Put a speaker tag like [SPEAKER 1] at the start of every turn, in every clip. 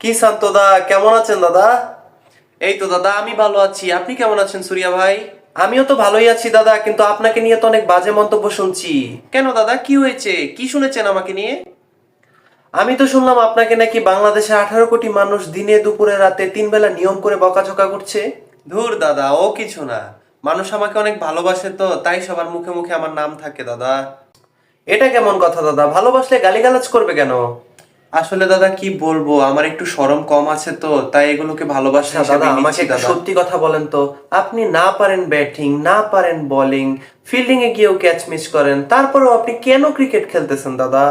[SPEAKER 1] কি শান্তদা কেমন আছেন দাদা? এই তো দাদা, আমি ভালো আছি। আপনি কেমন আছেন সুরিয়া ভাই? আমিও তো ভালোই আছি দাদা, কিন্তু আপনাকে নিয়ে তো অনেক বাজে মন্তব্য শুনছি। কেন দাদা, কি হয়েছে? কি শুনেছেন আমাকে নিয়ে? আমি তো শুনলাম আপনাকে নাকি বাংলাদেশে আঠারো কোটি মানুষ দিনে দুপুরে রাতে তিন বেলা নিয়ম করে বকাঝকা করছে। ধুর দাদা, ও কিছু না। মানুষ আমাকে অনেক ভালোবাসে তো, তাই সবার মুখে মুখে আমার নাম থাকে দাদা। এটা কেমন কথা দাদা? ভালোবাসলে গালিগালাজ করবে কেন? আসলে দাদা কি বলব? আমার একটু শরম কম আছে তো তাই এগুলোকে ভালোবাসা
[SPEAKER 2] আচ্ছা, দাদা আমাকে। সত্যি কথা বলেন তো। আপনি না পারেন ব্যাটিং না পারেন বোলিং ফিল্ডিং এ গিয়েও ক্যাচ মিস করেন তারপরেও আপনি কেন ক্রিকেট খেলতেছেন দাদা?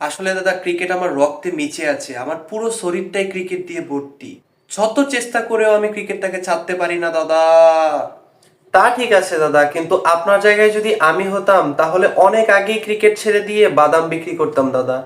[SPEAKER 1] আসলে দাদা ক্রিকেট আমার রক্তে মিচে আছে। আমার পুরো শরীরটাই ক্রিকেট দিয়ে ভর্তি। যত চেষ্টা করেও আমি ক্রিকেটটাকে ছাড়তে পারি না দাদা।
[SPEAKER 2] তা ঠিক আছে দাদা কিন্তু আপনার জায়গায় যদি আমি হতাম তাহলে অনেক আগেই ক্রিকেট ছেড়ে দিয়ে বাদাম বিক্রি করতাম দাদা।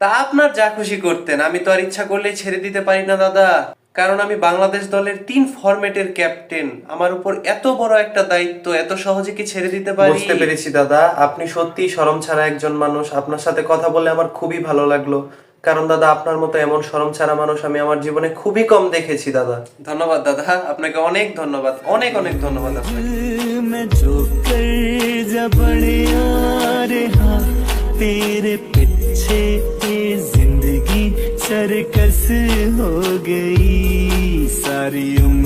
[SPEAKER 1] তা আপনার যা খুশি করতেন আমি তো আর ইচ্ছা করলেই ছেড়ে দিতে পারি না দাদা কারণ আমি বাংলাদেশ দলের তিন ফরম্যাটের ক্যাপ্টেন আমার উপর এত বড় একটা দায়িত্ব এত সহজে কি ছেড়ে দিতে পারি
[SPEAKER 2] বুঝতে পেরেছি দাদা আপনি সত্যি শরম ছাড়া একজন মানুষ আপনার সাথে কথা বলে আমার খুবই ভালো লাগলো কারণ দাদা আপনার মতো এমন শরম ছাড়া মানুষ আমি আমার জীবনে খুবই কম দেখেছি দাদা
[SPEAKER 1] ধন্যবাদ দাদা আপনাকে অনেক ধন্যবাদ অনেক অনেক ধন্যবাদ আপনাকে
[SPEAKER 3] मैं जो कर जा बढ़िया रहा तेरे पीछे ये जिंदगी सर्कस हो गई सारी उम्र